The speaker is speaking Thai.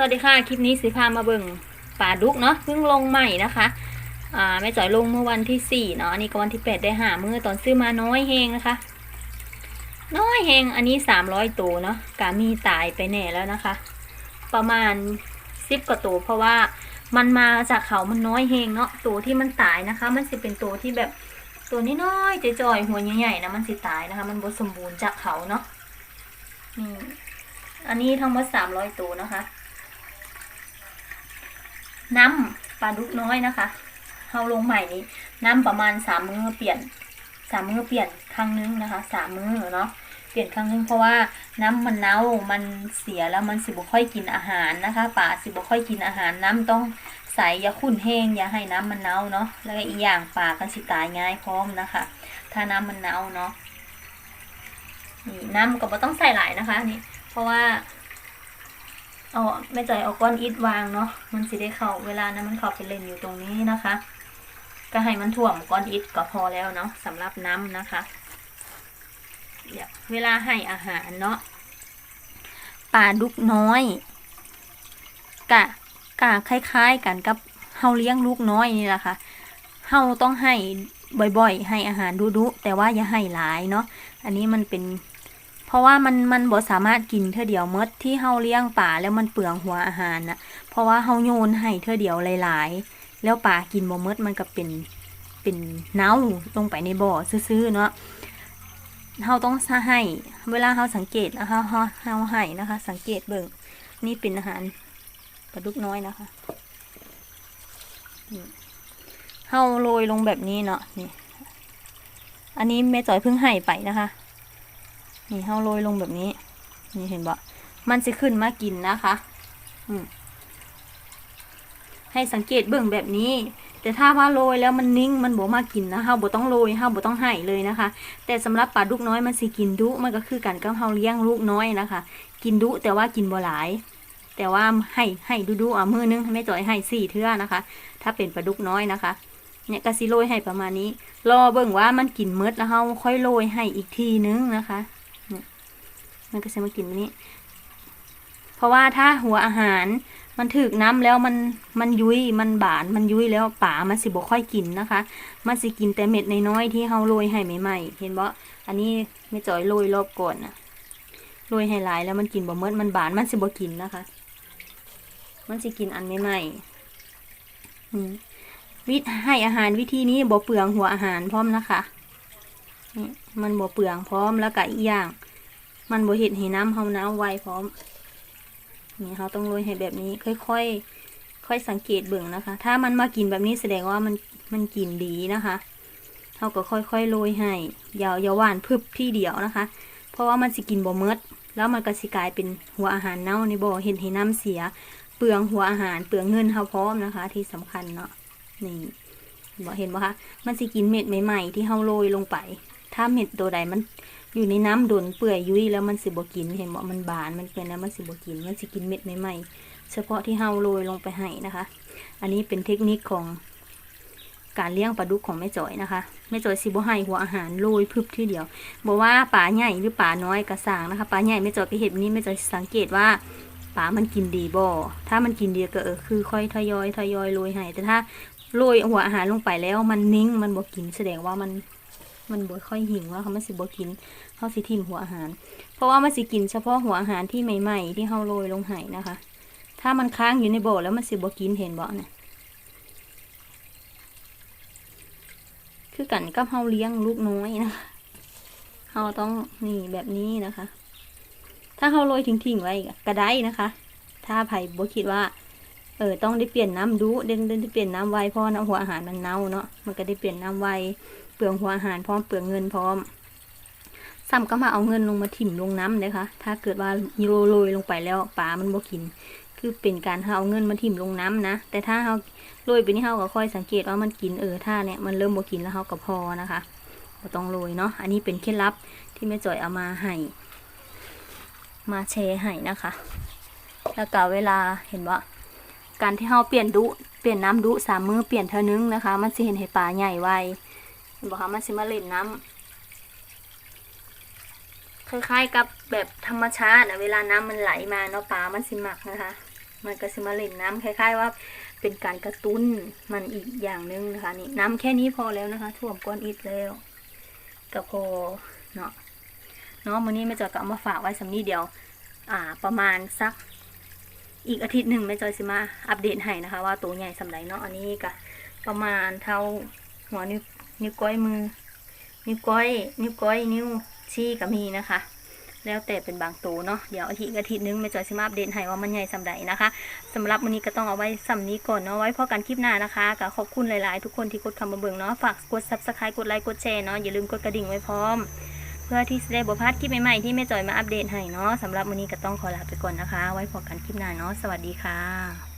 สวัสดีค่ะ คลิปนี้สิพามาเบิ่งป่าดุกเนาะเพิ่งลงใหม่นะคะอ่าแม่จ่อยลงเมื่อวันที่สี่เนาะอันนี้ก็วันที่แปดได้หาเมื่อตอนซื้อมาน้อยเฮงนะคะ น้อยเฮงอันนี้สามร้อยตัวเนาะกามีตายไปแน่แล้วนะคะ ประมาณสิบกว่าตัวเพราะว่ามันมาจากเขามันน้อยเฮงเนาะตัวที่มันตายนะคะ มันจะเป็นตัวที่แบบตัวน้อยๆจ่อยๆหัวใหญ่ๆนะมันสิตายนะคะ มันบสมบูรณ์จากเขาเนาะนี่อันนี้ทั้งหมดสามร้อยตัวนะคะ น้ำปลาดุกน้อยนะคะเฮาลงใหม่นี้น้ำประมาณสามมือเปลี่ยนสามมือเปลี่ยนครั้งนึงนะคะสามมือเนาะเปลี่ยนครั้งนึงเพราะว่าน้ำมันเน่ามันเสียแล้วมันสิบ่ค่อยกินอาหารนะคะป่าสิบ่ค่อยกินอาหารน้ำต้องใสอย่าขุ่นแห้งอย่าให้น้ำมันเน่าเนาะแล้วก็อีกอย่างป่ากันสิตายง่ายพร้อมนะคะ ถ้าน้ำมันเน่าเนาะนี่น้ำก็บ่ต้องใส่หลายนะคะนี่เพราะว่า เอาไม่ใจเอาก้อนอิฐวางเนาะมันสิได้เข้าเวลานั้นมันเข้าไปเล่นอยู่ตรงนี้นะคะ ก็ให้มันถ่วมก้อนอิฐก็พอแล้วเนาะสำหรับน้ำนะคะเดี๋ยวเวลาให้อาหารเนาะปลาดุกน้อยกะกะคล้ายๆกันกับเฮาเลี้ยงลูกน้อยนี่แหละค่ะเฮาต้องให้บ่อยๆ ให้อาหารดุๆแต่ว่าอย่าให้หลายเนาะอันนี้มันเป็น เพราะว่ามันมันบ่สามารถกินเท่อเดียวเมดที่เฮาเลี้ยงป่าแล้วมันเปลืองหัวอาหารนะเพราะว่าเฮาโยนให้เท่อเดียวหลาย ๆ แล้วป่ากินบ่เมดมันก็เป็นเป็นเน่าลงไปในบ่อซื่อๆเนาะเฮาต้องให้ เวลาเฮาสังเกตนะคะเฮาเฮาให้นะคะ สังเกตเบิ่งนี่เป็นอาหารปลาดุกน้อยนะคะเฮาโรยลงแบบนี้เนาะนี่ อันนี้แม่จอยเพิ่งให้ไปนะคะ นี่เฮาโรยลงแบบนี้ นี่เห็นบ่มันจะขึ้นมากินนะคะอืมให้สังเกตเบิ่งแบบนี้ แต่ถ้าว่าโรยแล้วมันนิ่งมันบ่มากินนะเฮาบ่ต้องโรยเฮาบ่ต้องให้เลยนะคะ แต่สำหรับปลาดุกน้อยมันสิกินดุมันก็คือกันกับเฮาเลี้ยงลูกน้อยนะคะ กินดุแต่ว่ากินบ่หลาย แต่ว่าให้ให้ดุๆอะมือนึงให้แม่จ่อยให้สี่เทื่อนะคะ ถ้าเป็นปลาดุกน้อยนะคะเนี่ยก็สิโรยให้ประมาณนี้ รอเบิ่งว่ามันกินเมดแล้วเฮาค่อยโรยให้อีกทีนึงนะคะ มันก็จะมากินแบบนี้ เพราะว่าถ้าหัวอาหารมันถึกน้ำแล้วมันมันยุยมันบานมันยุ้ยแล้วป่ามันสิบ่ค่อยกินนะคะ มันสิกินแต่เม็ดน้อยๆที่เฮาโรยให้ใหม่ๆเห็นบ่อันนี้ไม่จ่อยโรยรอบก่อนนะโรยให้หลายแล้วมันกินบ่เมดมันบานมันสิบ่กินนะคะ มันสิกินอันใหม่ๆวิธีให้อาหารวิธีนี้บ่เปลืองหัวอาหารพร้อมนะคะนี่มันบ่เปลืองพร้อมแล้วก็อีกอย่าง มันบ่เห็ดให้น้ำเฮาน้ำไวพร้อม นี่เขาต้องโรยให้แบบนี้ ค่อยๆ ค่อยสังเกตเบิ่งนะคะ ถ้ามันมากินแบบนี้แสดงว่ามันมันกินดีนะคะเขาก็ค่อยๆโรยให้อย่าอย่าหวานพึบที่เดียวนะคะ เพราะว่ามันสิกินบ่เมดแล้วมันก็สิกลายเป็นหัวอาหารเน่าในบ่อเห็นให้น้ำเสีย เปลืองหัวอาหารเปลืองเงินเฮาพร้อมนะคะ ที่สำคัญเนาะนี่บ่เห็นบ่คะมันสิกินเม็ดใหม่ๆที่เฮาโรยลงไป ถ้าเม็ดตัวใดมัน อยู่ในน้ำโดนเปื่อยยุ่ยแล้วมันสิบกิน เห็นบอกมันบานมันเป็นแล้วมันสิบกิน มันสิกินเม็ดใหม่ๆเฉพาะที่เฮาโรยลงไปให้นะคะ อันนี้เป็นเทคนิคของการเลี้ยงปลาดุกของแม่จอยนะคะแม่จอยสิบ่ให้หัวอาหารโรยพึบที่เดียวบอกว่าปลาใหญ่หรือปลาน้อยกระสางนะคะปลาใหญ่แม่จอยก็เห็นนี้แม่จอยสังเกตว่าปลามันกินดีบ่ถ้ามันกินดีก็เออคือค่อยทยอยทยอยโรยให้แต่ถ้าโรยหัวอาหารลงไปแล้วมันนิ่งมันบ่กินแสดงว่ามัน มันบ่ค่อยหิวแล้วค่ะมันสิบ่กินเขาสิทิมหัวอาหาร เพราะว่ามันสิกินเฉพาะหัวอาหารที่ใหม่ ๆ ที่เขาโรยลงไห้นะคะ ถ้ามันค้างอยู่ในบ่อแล้วมันสิบ่กินเห็นบ่เนี่ยคือกันกับเฮาเลี้ยงลูกน้อยนะคะเฮาต้องนี่แบบนี้นะคะ ถ้าเฮาโรยทิ้งๆไว้ก็ได้นะคะ ถ้าไผ่บ่คิดว่า เออต้องได้เปลี่ยนน้ำดูเดินเดินได้เปลี่ยนน้ำไวเพราะน้ำหัวอาหารมันเน่าเนาะมันก็ได้เปลี่ยนน้ำไวเปลืองหัวอาหารพร้อมเปลืองเงินพร้อมซ้ำก็มาเอาเงินลงมาถิ่มลงน้ำเลยค่ะ ถ้าเกิดว่าโรโรยลงไปแล้วปลามันบ่กิน คือเป็นการเอาเงินมาถิ่มลงน้ำนะ แต่ถ้าเราโรยไปนี่เราก็ค่อยสังเกตว่ามันกินเออถ้าเนี่ยมันเริ่มบ่กินแล้วเราก็พอนะคะก็ต้องโรยเนาะ อันนี้เป็นเคล็ดลับที่แม่จ่อยเอามาให้มาแชร์ให้นะคะ แล้วก็เวลาเห็นว่า การที่เราเปลี่ยนดุเปลี่ยนน้ำดุสามมือเปลี่ยนเท่านึงนะคะ มันสิเห็นให้ปลาใหญ่ไวเห็นบอกคะมันสิมาเล่นน้ำคล้ายๆกับแบบธรรมชาติเวลาน้ำมันไหลมาเนาะปลามันสิหมักนะคะ มันก็สิมาเล่นน้ำคล้าย ๆ ว่าเป็นการกระตุ้นมันอีกอย่างหนึงนะคะนี่น้ำแค่นี้พอแล้วนะคะท่วมก้อนอิฐแล้วก็พอเนาะเนาะมื้อนี้แม่จอยก็เอามาฝากไว้สำนี้เดียว อ่า ประมาณสัก อีกอาทิตย์หนึ่งแม่จอยสิมาอัปเดตให้นะคะ ว่าตัวใหญ่สำไรเนาะอันนี้ก็ประมาณเท่าหัวนิ้วนิ้วก้อยมือ นิ้วก้อย นิ้วก้อยนิ้วชี้ก็มีนะคะ แล้วแต่เป็นบางตัวเนาะเดี๋ยวอาทิตย์อาทิตย์หนึงแม่จอยสิมาอัปเดตให้ว่ามันใหญ่สำไรนะคะสำหรับวันนี้ก็ต้องเอาไว้สำนี้ก่อนเนาะไว้พอกันคลิปหน้านะคะก็ขอบคุณหลายๆ ทุกคนที่กดคำมาเบิงเนาะฝากกด subscribe กดไลค์กดแชร์เนาะอย่าลืมกดกระดิ่งไว้พร้อม เพื่อที่จะได้บพลาดคลิปใหม่ๆที่แม่จอยมาอัปเดตให้เนาะสำหรับวันนี้ก็ต้องขอลาไปก่อนนะคะ ไว้พบกันคลิปหน้าเนาะสวัสดีค่ะ